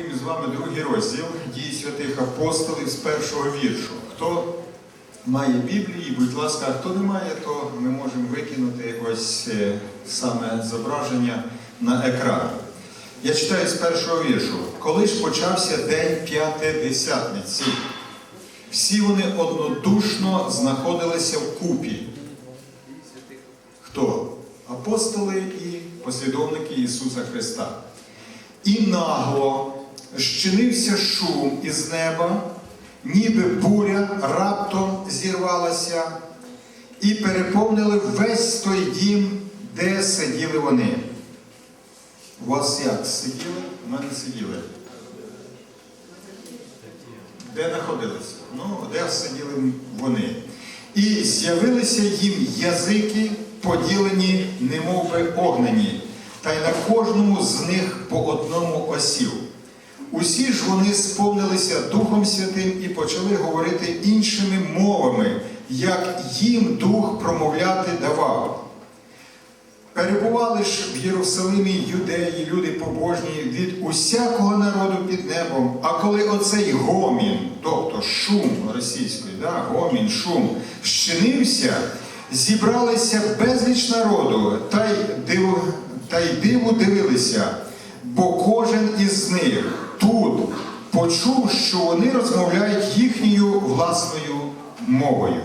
відкриємо з вами другий розділ дій святих апостолів з першого віршу. Хто має Біблії, будь ласка, а хто не має, то ми можемо викинути ось е, саме зображення на екран. Я читаю з першого віршу. Коли ж почався день п'ятидесятниці, всі вони однодушно знаходилися в купі. Хто? Апостоли і послідовники Ісуса Христа. І нагло щинився шум із неба, ніби буря раптом зірвалася, і переповнили весь той дім, де сиділи вони. У вас як сиділи? У мене сиділи. Де знаходилися? Ну, де сиділи вони. І з'явилися їм язики, поділені, немовби огнені, та й на кожному з них по одному осів. Усі ж вони сповнилися Духом Святим і почали говорити іншими мовами, як їм Дух промовляти давав. Перебували ж в Єрусалимі юдеї, люди побожні від усякого народу під небом. А коли оцей гомін, тобто шум російський, да, гомін, шум, щинився, зібралися безліч народу, та й диву, та й диву дивилися, бо кожен із них тут почув, що вони розмовляють їхньою власною мовою.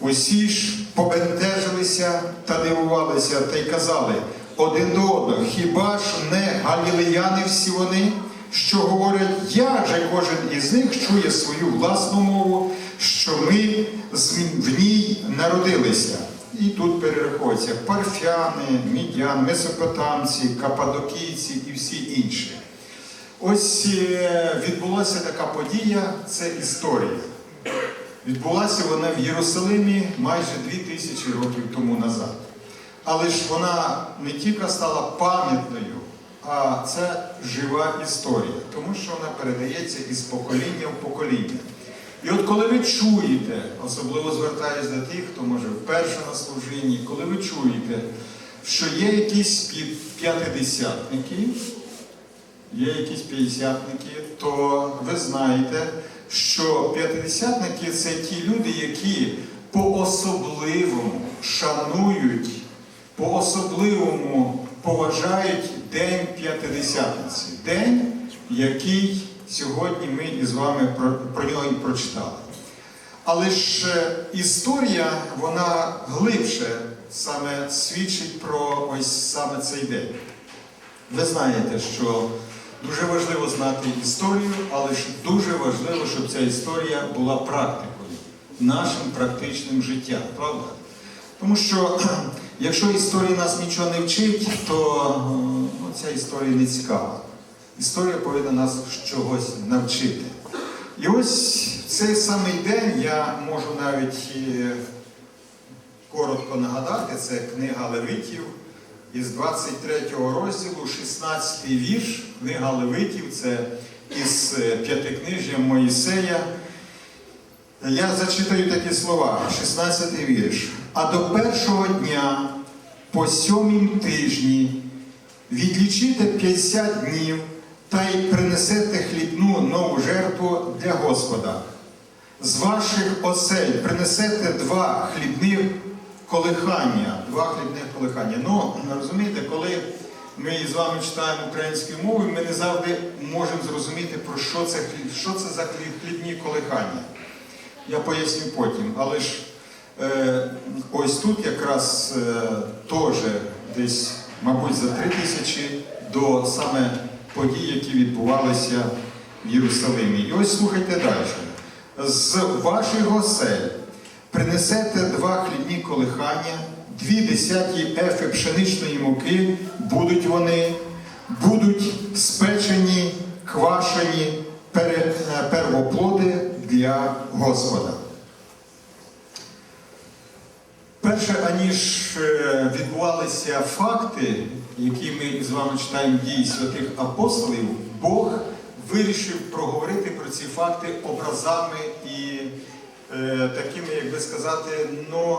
Усі ж побентежилися та дивувалися та й казали один до одного, хіба ж не галілеяни всі вони, що говорять, як же кожен із них чує свою власну мову, що ми в ній народилися. І тут перераховуються парфяни, мідян, месопотамці, кападокійці і всі інші. Ось е, відбулася така подія, це історія. Відбулася вона в Єрусалимі майже дві тисячі років тому назад. Але ж вона не тільки стала пам'ятною, а це жива історія, тому що вона передається із покоління в покоління. І от коли ви чуєте, особливо звертаюся до тих, хто може вперше на служінні, коли ви чуєте, що є якісь п'ятидесятники, є якісь п'ятдесятники, то ви знаєте, що п'ятидесятники це ті люди, які по-особливому шанують, по-особливому поважають День П'ятидесятниці. День, який сьогодні ми із вами про, про нього і прочитали. Але ж е, історія, вона глибше саме свідчить про ось саме цей день. Ви знаєте, що дуже важливо знати історію, але ж дуже важливо, щоб ця історія була практикою, нашим практичним життям, правда? Тому що якщо історія нас нічого не вчить, то е, ну, ця історія не цікава. Історія повинна нас чогось навчити. І ось цей самий день я можу навіть е, коротко нагадати, це книга Левитів із 23 розділу, 16 вірш, книга Левитів, це із е, п'ятикнижжя Моїсея. Я зачитаю такі слова, 16 вірш. А до першого дня по сьомім тижні відлічите 50 днів та й принесете хлібну нову жертву для Господа. З ваших осель принесете два хлібних колихання. Два хлібних колихання. Ну, розумієте, коли ми з вами читаємо українською мовою, ми не завжди можемо зрозуміти, про що це, хліб- що це за хліб- хлібні колихання. Я поясню потім. Але ж е, ось тут якраз е, теж десь, мабуть, за три тисячі до саме подій, які відбувалися в Єрусалимі. І ось слухайте далі. З ваших осель принесете два хлібні колихання, дві десяті ефи пшеничної муки, будуть вони, будуть спечені, квашені е, первоплоди для Господа. Перше, аніж е, відбувалися факти, які ми з вами читаємо дії святих апостолів, Бог вирішив проговорити про ці факти образами і такими, як би сказати, ну,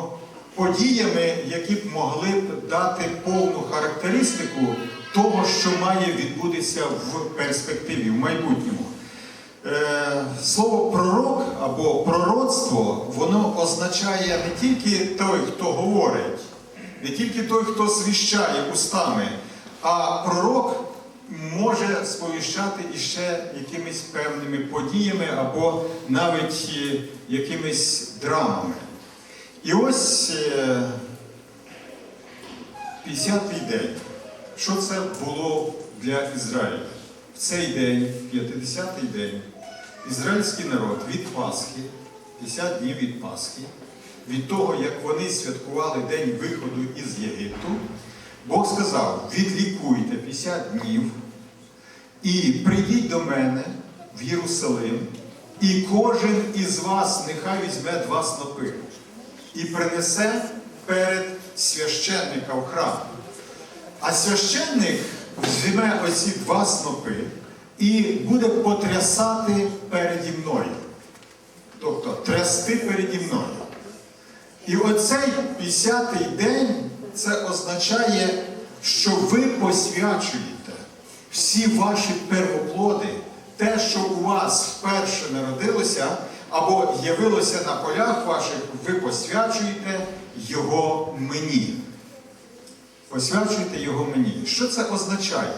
подіями, які б могли б дати повну характеристику того, що має відбутися в перспективі, в майбутньому. Е, Слово пророк або пророцтво, воно означає не тільки той, хто говорить, не тільки той, хто звіщає устами, а пророк може сповіщати іще якимись певними подіями або навіть е, якимись драмами. І ось е, 50-й день. Що це було для Ізраїля? В цей день, 50-й день, ізраїльський народ від Пасхи, 50 днів від Пасхи, від того, як вони святкували день виходу із Єгипту, Бог сказав: відлікуйте 50 днів і прийдіть до мене в Єрусалим, і кожен із вас нехай візьме два снопи і принесе перед священника в храм. А священник візьме оці два снопи і буде потрясати переді мною. Тобто трясти переді мною. І оцей 50-й день це означає, що ви посвячуєте всі ваші первоплоди, те, що у вас вперше народилося або з'явилося на полях ваших, ви посвячуєте його мені. Посвячуйте його мені. Що це означає?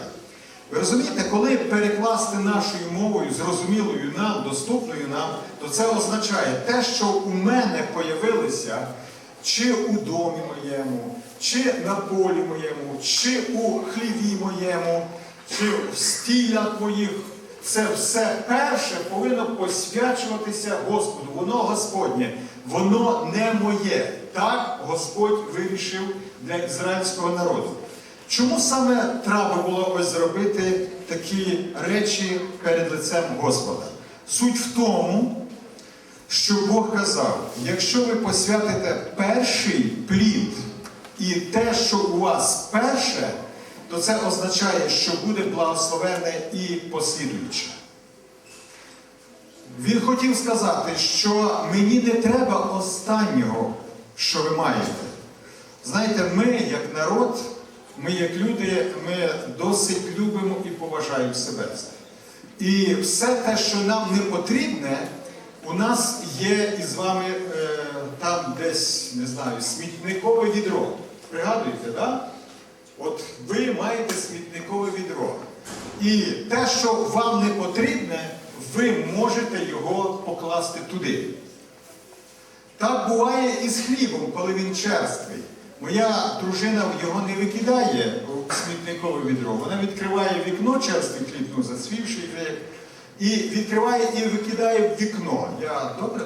Ви розумієте, коли перекласти нашою мовою, зрозумілою нам, доступною нам, то це означає те, що у мене появилося чи у домі моєму, чи на полі моєму, чи у хліві моєму, чи в стілях моїх. Це все перше повинно посвячуватися Господу. Воно Господнє, воно не моє. Так Господь вирішив для ізраїльського народу. Чому саме треба було ось зробити такі речі перед лицем Господа? Суть в тому, що Бог казав, якщо ви посвятите перший плід і те, що у вас перше, то це означає, що буде благословене і послідуюче. Він хотів сказати, що мені не треба останнього, що ви маєте. Знаєте, ми, як народ, ми, як люди, ми досить любимо і поважаємо себе. І все те, що нам не потрібне, у нас є із вами е, там десь, не знаю, смітникове відро. Пригадуєте? Да? От ви маєте смітникове відро. І те, що вам не потрібне, ви можете його покласти туди. Так буває і з хлібом, коли він черствий. Моя дружина його не викидає у смітникове відро. Вона відкриває вікно, черствий хліб, ну, зацвівший вже, і відкриває і викидає в вікно. Я добре?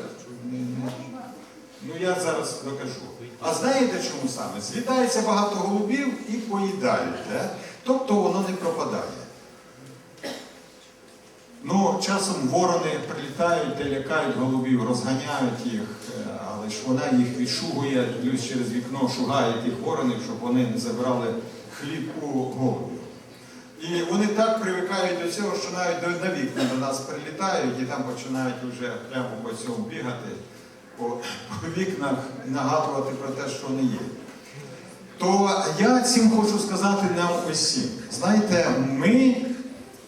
Ну я зараз докажу. А знаєте чому саме? Злітається багато голубів і поїдають. Да? Тобто воно не пропадає. Ну, часом ворони прилітають та лякають голубів, розганяють їх, е, але ж вона їх відшугує, плюс через вікно шугає тих воронів, щоб вони не забрали хліб у голубів. І вони так привикають до цього, що навіть на вікна до нас прилітають і там починають вже прямо по цьому бігати, по, вікнах нагадувати про те, що вони є. То я цим хочу сказати нам усім. Знаєте, ми,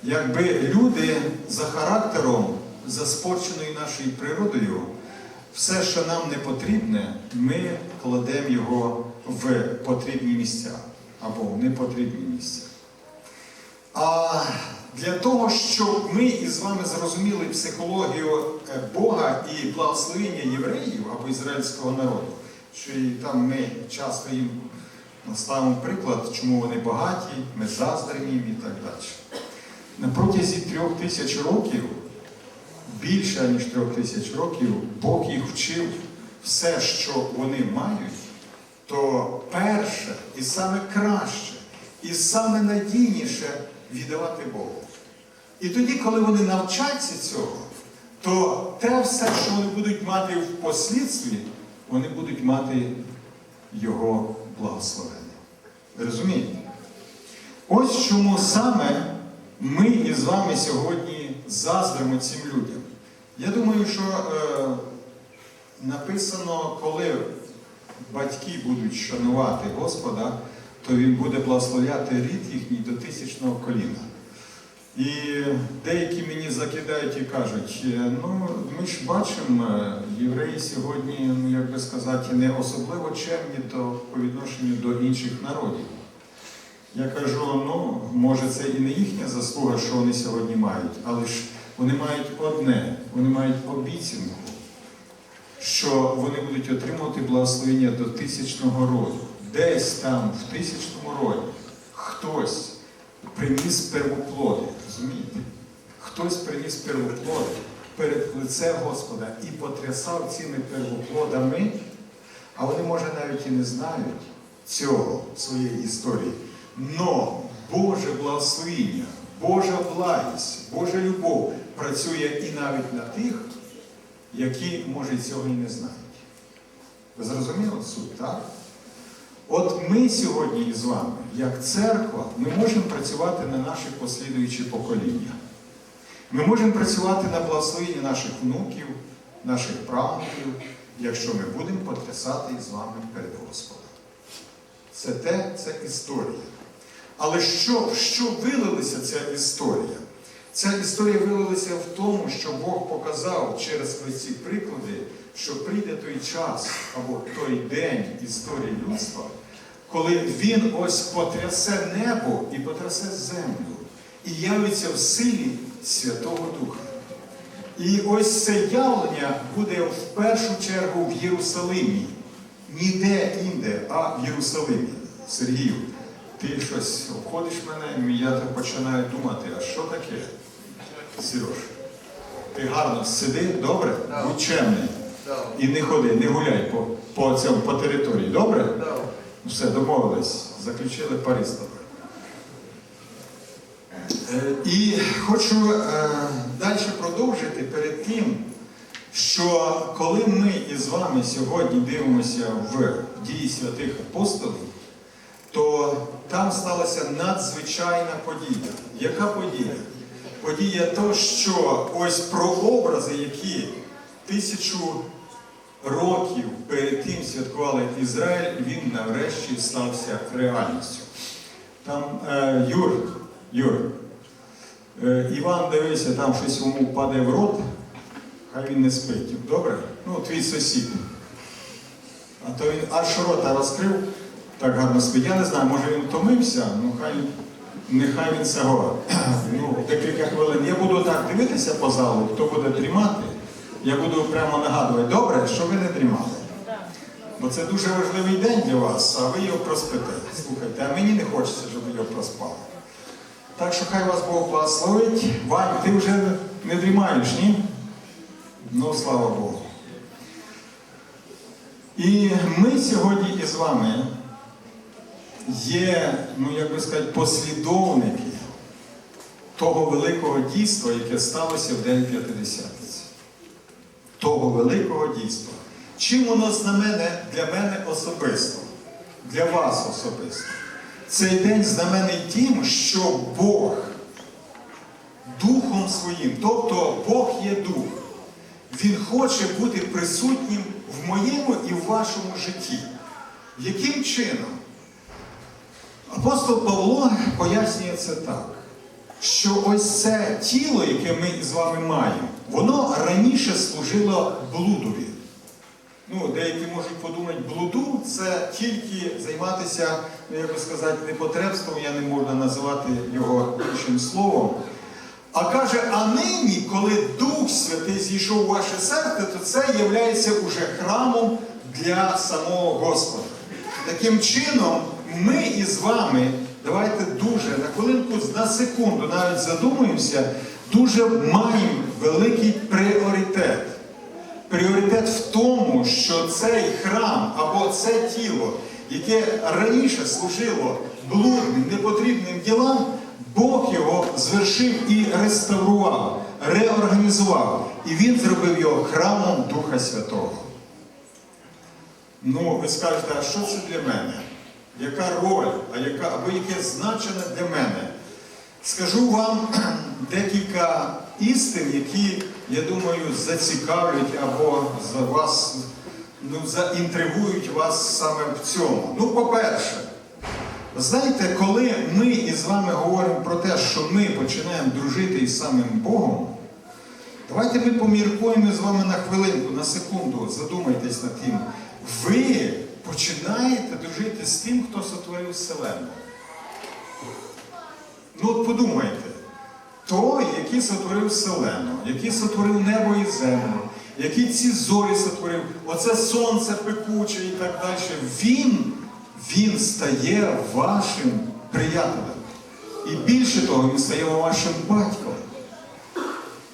якби люди за характером, за спорченою нашою природою, все, що нам не потрібне, ми кладемо його в потрібні місця або в непотрібні місця. А для того, щоб ми із вами зрозуміли психологію е, Бога і благословення євреїв або ізраїльського народу, що і там ми часто їм ставимо приклад, чому вони багаті, ми заздримо їм і так далі. На протязі трьох тисяч років, більше ніж трьох тисяч років, Бог їх вчив все, що вони мають, то перше і саме краще, і саме надійніше віддавати Богу. І тоді, коли вони навчаться цього, то те все, що вони будуть мати в послідстві, вони будуть мати Його благословення. Розумієте? Ось чому саме ми із вами сьогодні заздримо цим людям. Я думаю, що е, написано, коли батьки будуть шанувати Господа, то він буде благословляти рід їхній до тисячного коліна. І деякі мені закидають і кажуть, «Е, ну ми ж бачимо, е, євреї сьогодні, ну як би сказати, не особливо чемні то по відношенню до інших народів. Я кажу, ну може це і не їхня заслуга, що вони сьогодні мають, але ж вони мають одне, вони мають обіцянку, що вони будуть отримувати благословення до тисячного роду. Десь там, в тисячному роді, хтось приніс первоплоди, розумієте? Хтось приніс первоплоди перед лице Господа і потрясав цими первоплодами, а вони, може, навіть і не знають цього в своїй історії. Но Боже благословіння, Божа благість, Божа любов працює і навіть на тих, які, може, цього і не знають. Ви зрозуміли суть, так? От ми сьогодні із вами, як церква, ми можемо працювати на наші послідуючі покоління. Ми можемо працювати на благословенні наших внуків, наших правнуків, якщо ми будемо потрясати із вами перед Господом. Це те, це історія. Але що, що вилилася ця історія? Ця історія вилилася в тому, що Бог показав через ці приклади, що прийде той час або той день історії людства, коли він ось потрясе небо і потрясе землю, і явиться в силі Святого Духа. І ось це явлення буде в першу чергу в Єрусалимі. Ніде інде, а в Єрусалимі. Сергію, ти щось обходиш мене, і я так починаю думати, а що таке? Сереж, ти гарно сиди, добре? Будь чемний. І не ходи, не гуляй по, по, цьому, по території, добре? Все, домовились, заключили пари з тобою. Е, І хочу е, далі продовжити перед тим, що коли ми із вами сьогодні дивимося в дії святих апостолів, то там сталася надзвичайна подія. Яка подія? Подія то, що ось прообрази, які тисячу років перед тим святкували Ізраїль, він нарешті стався реальністю. Там е, Юр, Юр, е, Іван дивися, там щось йому падає в рот, хай він не спить. Добре? Ну, твій сусід. А то він аж рота розкрив, так гарно спить. Я не знаю, може він втомився, ну хай нехай він цього. Ну, декілька хвилин. Я буду так дивитися по залу, хто буде дрімати. Я буду прямо нагадувати, добре, що ви не дрімали. Бо це дуже важливий день для вас, а ви його проспите. Слухайте, а мені не хочеться, щоб ви його проспали. Так що хай вас Бог благословить. Вань, ти вже не дрімаєш, ні? Ну, слава Богу. І ми сьогодні із вами є, ну як би сказати, послідовники того великого дійства, яке сталося в День П'ятидесятниці. Того великого дійства. Чим воно знамене для мене особисто, для вас особисто? Цей день знамений тим, що Бог Духом своїм, тобто Бог є Дух, Він хоче бути присутнім в моєму і в вашому житті. Яким чином? Апостол Павло пояснює це так, що ось це тіло, яке ми з вами маємо, воно раніше служило блудові. Ну, деякі можуть подумати, блуду це тільки займатися, ну, як би сказати, непотребством, я не можу називати його іншим словом. А каже, а нині, коли Дух Святий зійшов у ваше серце, то це є уже храмом для самого Господа. Таким чином, ми із вами, давайте дуже на хвилинку, на секунду навіть задумаємося, дуже маємо великий пріоритет. Пріоритет в тому, що цей храм або це тіло, яке раніше служило блудним, непотрібним ділам, Бог його звершив і реставрував, реорганізував. І він зробив його храмом Духа Святого. Ну, ви скажете, а що це для мене? Яка роль, а яка, або яке значення для мене? Скажу вам декілька істин, які, я думаю, зацікавлять або за вас, ну, заінтригують вас саме в цьому. Ну, по-перше, Знаєте, коли ми із вами говоримо про те, що ми починаємо дружити із самим Богом, давайте ми поміркуємо з вами на хвилинку, на секунду, задумайтесь над тим. Ви починаєте дружити з тим, хто сотворив Вселенну. Ну от подумайте, той, який сотворив Вселенну, який сотворив небо і землю, який ці зорі сотворив, оце сонце пекуче і так далі, він, він стає вашим приятелем. І більше того, він стає вашим батьком.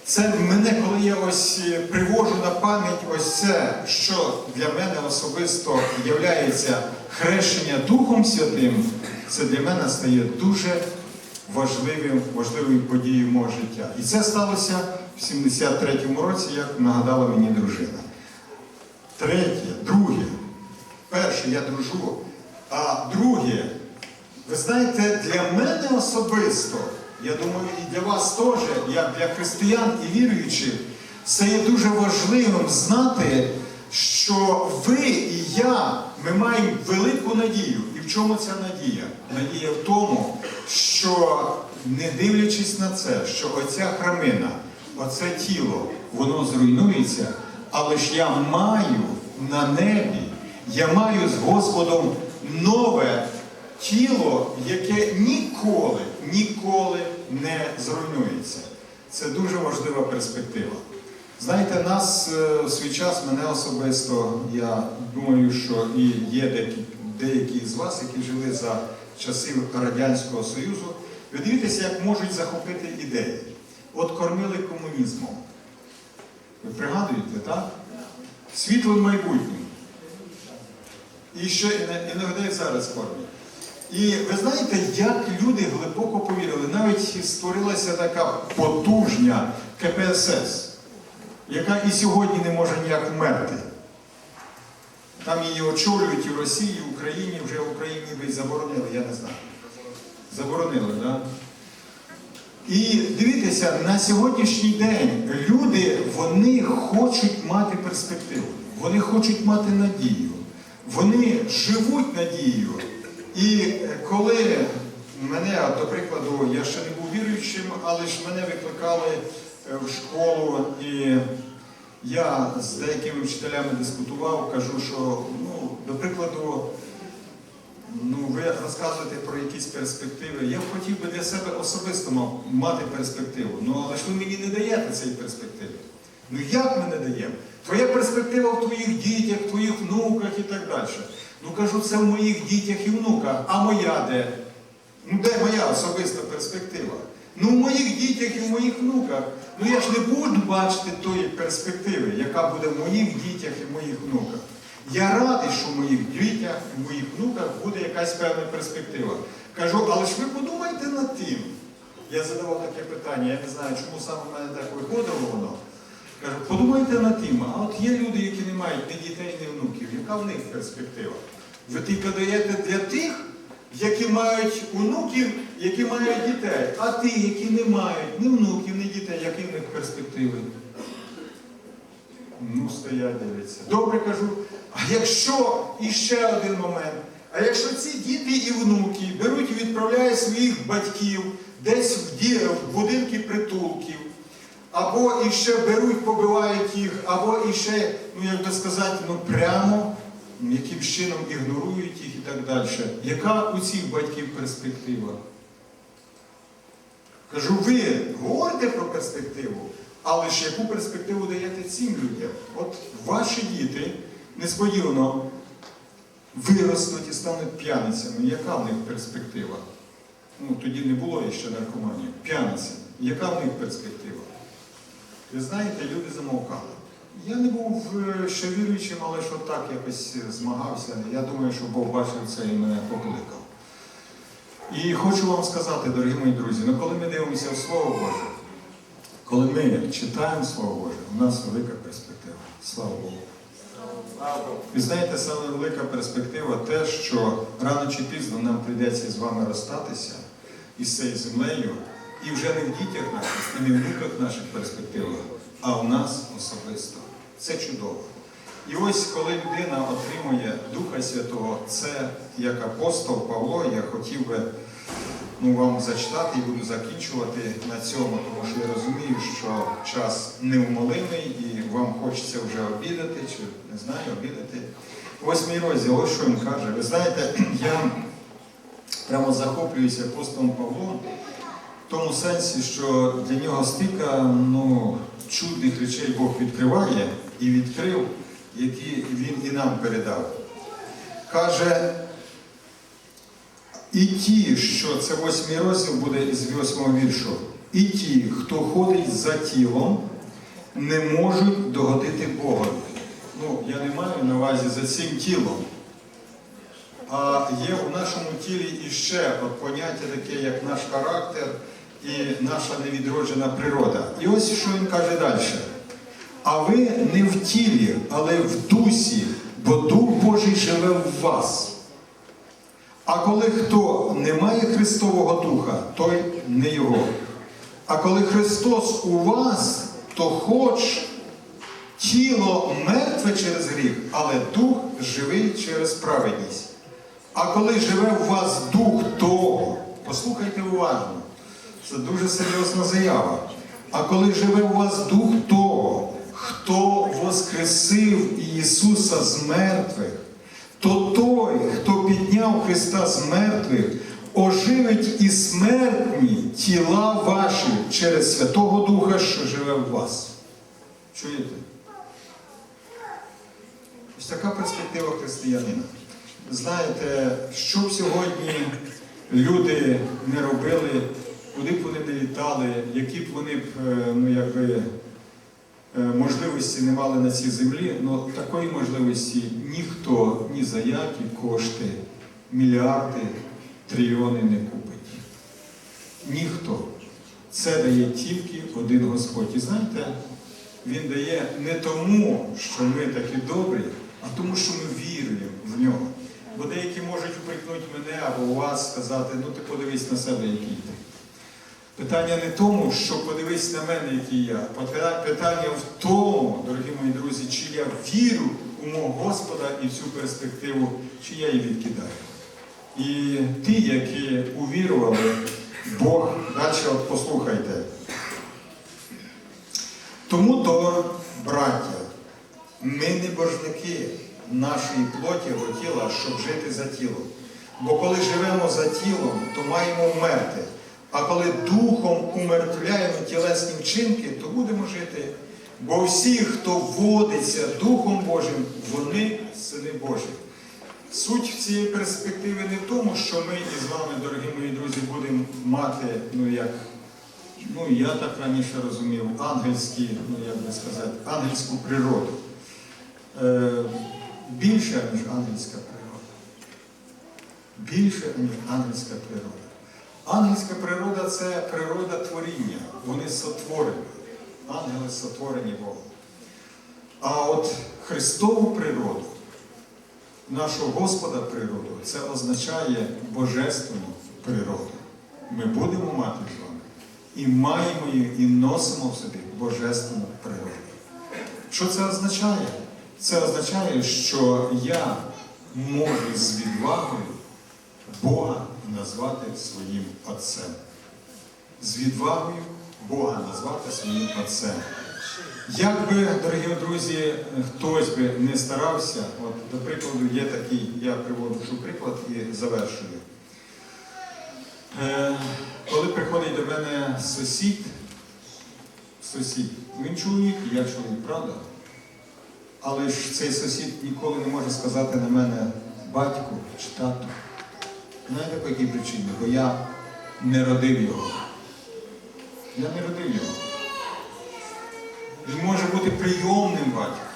Це мене, коли я ось е, привожу на пам'ять ось це, що для мене особисто являється хрещення Духом Святим, це для мене стає дуже важливим, важливою подією мого життя. І це сталося в 73-му році, як нагадала мені дружина. Третє, друге. Перше, я дружу. А друге, ви знаєте, для мене особисто, я думаю, і для вас теж, як для християн і віруючих, це є дуже важливим знати, що ви і я, ми маємо велику надію. І в чому ця надія? Надія в тому, що не дивлячись на це, що оця храмина, оце тіло, воно зруйнується, але ж я маю на небі, я маю з Господом нове тіло, яке ніколи, ніколи не зруйнується. Це дуже важлива перспектива. Знаєте, нас е, в свій час, мене особисто, я думаю, що і є деякі, з вас, які жили за часів Радянського Союзу, ви дивіться, як можуть захопити ідеї. От кормили комунізмом. Ви пригадуєте, так? Світлим майбутнім. І ще і і зараз кормять. І ви знаєте, як люди глибоко повірили, навіть створилася така потужня КПСС, яка і сьогодні не може ніяк вмерти. Там її очолюють і в Росії, і в Україні, вже в Україні й заборонили, я не знаю. Заборонили, так? Да? І дивіться, на сьогоднішній день люди вони хочуть мати перспективу, вони хочуть мати надію, вони живуть надією. І е, коли мене, до прикладу, я ще не був віруючим, але ж мене викликали е, в школу, і я з деякими вчителями дискутував, кажу, що, ну, до прикладу, Ну, ви розказуєте про якісь перспективи. Я б хотів би для себе особисто мати перспективу. Ну, але ж ви мені не даєте цієї перспективи. Ну як ми не даємо? Твоя перспектива в твоїх дітях, в твоїх внуках і так далі. Ну кажу, це в моїх дітях і внуках, а моя де? Ну де моя особиста перспектива? Ну в моїх дітях і в моїх внуках. Ну я ж не буду бачити тої перспективи, яка буде в моїх дітях і в моїх внуках. Я радий, що в моїх дітях і в моїх внуках буде якась певна перспектива. Кажу, але ж ви подумайте над тим. Я задавав таке питання, я не знаю, чому саме в мене так виходило воно. Кажу, подумайте над тим, а от є люди, які не мають ні дітей, ні внуків. Яка в них перспектива? Ви тільки даєте для тих, які мають онуків, які мають дітей. А ті, які не мають ні внуків, ні дітей, які в них перспективи? Ну, стоять, дивляться. Добре кажу. А якщо іще один момент, а якщо ці діти і внуки беруть і відправляють своїх батьків десь в будинки притулків, або іще беруть, побивають їх, або іще, ну як би сказати, ну прямо м, якимсь чином ігнорують їх і так далі. Яка у цих батьків перспектива? Кажу, ви говорите про перспективу, але ж яку перспективу даєте цим людям? От ваші діти несподівано виростуть і стануть п'яницями. Яка в них перспектива? Ну, тоді не було ще наркоманії. П'яницями. Яка в них перспектива? Ви знаєте, люди замовкали. Я не був е, ще віруючим, але ж отак якось е, змагався. Я думаю, що Бог бачив це і мене покликав. І хочу вам сказати, дорогі мої друзі, ну коли ми дивимося в Слово Боже, коли ми читаємо Слово Боже, у нас велика перспектива. Слава Богу. Ви знаєте, саме велика перспектива те, що рано чи пізно нам прийдеться з вами розстатися із цією землею, і вже не в дітях наших, і не в внуках наших перспективах, а в нас особисто. Це чудово. І ось коли людина отримує Духа Святого, це як апостол Павло, я хотів би ну, вам зачитати і буду закінчувати на цьому, тому що я розумію, що час неумолимий і вам хочеться вже обідати, чи не знаю, обідати. Восьмий розділ, ось що він каже. Ви знаєте, я прямо захоплююся апостолом Павлом тому сенсі, що для нього стільки ну, чудних речей Бог відкриває і відкрив, які він і нам передав. Каже, і ті, що це восьмий розділ буде із восьмого віршу, і ті, хто ходить за тілом, не можуть догодити Богові. Ну, я не маю на увазі за цим тілом. А є в нашому тілі іще от поняття таке, як наш характер і наша невідроджена природа. І ось що він каже далі. А ви не в тілі, але в дусі, бо Дух Божий живе в вас. А коли хто не має Христового Духа, той не його. А коли Христос у вас, то хоч тіло мертве через гріх, але дух живий через праведність. А коли живе в вас дух того, послухайте уважно, це дуже серйозна заява. А коли живе у вас дух того, хто воскресив Ісуса з мертвих, то той, хто підняв Христа з мертвих, оживить і смертні тіла ваші через Святого Духа, що живе в вас. Чуєте? Ось така перспектива християнина. Знаєте, що б сьогодні люди не робили, куди б вони не літали, які б вони б е, ну, якби, е, можливості не мали на цій землі, але такої можливості ніхто ні за які кошти, мільярди, трильйони не купить. Ніхто. Це дає тільки один Господь. І знаєте, Він дає не тому, що ми такі добрі, а тому, що ми віруємо в нього. Бо деякі можуть упрекнути мене або вас сказати, ну ти подивись на себе, який ти. Питання не тому, що подивись на мене, який я. Питання в тому, дорогі мої друзі, чи я вірю у мого Господа і в цю перспективу, чи я її відкидаю. І ті, які увірували, Бог, далі от послухайте. Тому то, браття, ми не божники нашої плоті або тіла, щоб жити за тілом. Бо коли живемо за тілом, то маємо вмерти. А коли духом умертвляємо тілесні вчинки, то будемо жити. Бо всі, хто водиться Духом Божим, вони сини Божі. Суть цієї перспективи не в тому, що ми із вами, дорогі мої друзі, будемо мати, ну як, ну я так раніше розумів, ангельські, ну як би сказати, ангельську природу. Е, більше, ніж ангельська природа. Більше, ніж ангельська природа. Ангельська природа це природа творіння. Вони сотворені. Ангели сотворені Богом. А от Христову природу, нашого Господа природу, це означає божественну природу. Ми будемо мати з вами. І маємо її, і носимо в собі божественну природу. Що це означає? Це означає, що я можу з відвагою Бога назвати своїм Отцем. З відвагою Бога назвати своїм Отцем. Як би, дорогі друзі, хтось би не старався, от, до прикладу, є такий, я приводжу приклад і завершую. Е, коли приходить до мене сусід, сусід, він чоловік, я чоловік, правда? Але ж цей сусід ніколи не може сказати на мене батько чи тато. Знаєте, по якій причині? Бо я не родив його. Я не родив його. Він може бути прийомним батьком.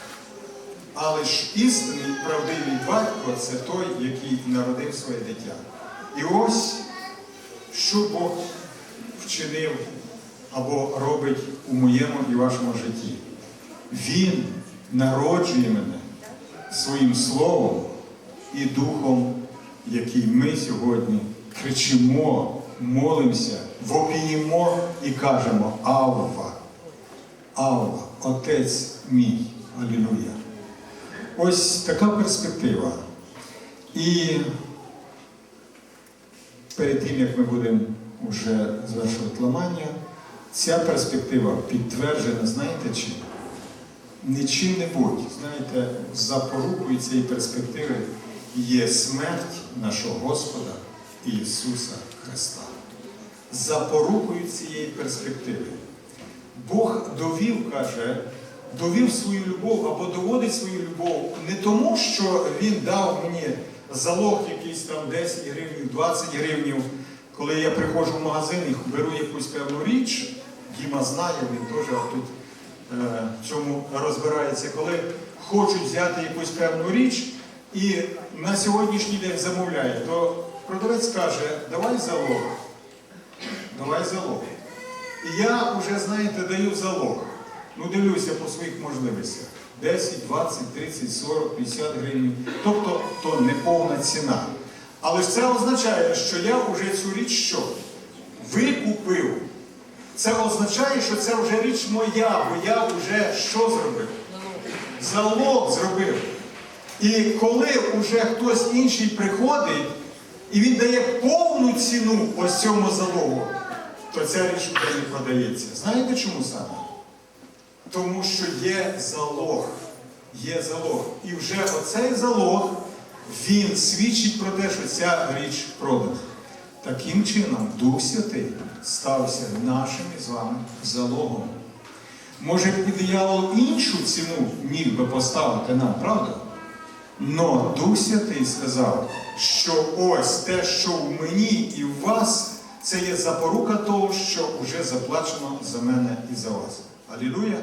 Але ж істинний правдивий батько це той, який народив своє дитя. І ось що Бог вчинив або робить у моєму і вашому житті. Він народжує мене своїм словом і духом, який ми сьогодні кричимо, молимося, вопіємо і кажемо Авва, Авва, Отець мій. Алілуя. ось така перспектива. І перед тим, як ми будемо вже звершувати ламання, ця перспектива підтверджена, знаєте чим? Не чим-небудь. Знаєте, запорукою цієї перспективи є смерть нашого Господа Ісуса Христа. Запорукою цієї перспективи. Бог довів, каже, довів свою любов або доводить свою любов не тому, що Він дав мені залог якийсь там 10 гривень, 20 гривень, коли я приходжу в магазин і беру якусь певну річ, Діма знає, він теж тут е, в цьому розбирається, коли хочуть взяти якусь певну річ і на сьогоднішній день замовляють, то продавець каже, давай залог. Давай залог. І я вже, знаєте, даю залог. Ну, дивлюся по своїх можливостях. 10, 20, 30, 40, 50 гривень. Тобто то не повна ціна. Але ж це означає, що я вже цю річ що? Викупив. Це означає, що це вже річ моя, бо я вже що зробив? Залог зробив. І коли вже хтось інший приходить, і він дає повну ціну ось цьому залогу, то ця річ вже не продається. Знаєте чому саме? Тому що є залог. Є залог. І вже оцей залог, він свідчить про те, що ця річ продана. Таким чином, Дух Святий стався нашим із вами залогом. Може, і диявол іншу ціну міг би поставити нам, правда? Но Дух Святий сказав, що ось те, що в мені і в вас, це є запорука того, що вже заплачено за мене і за вас. Алілуя!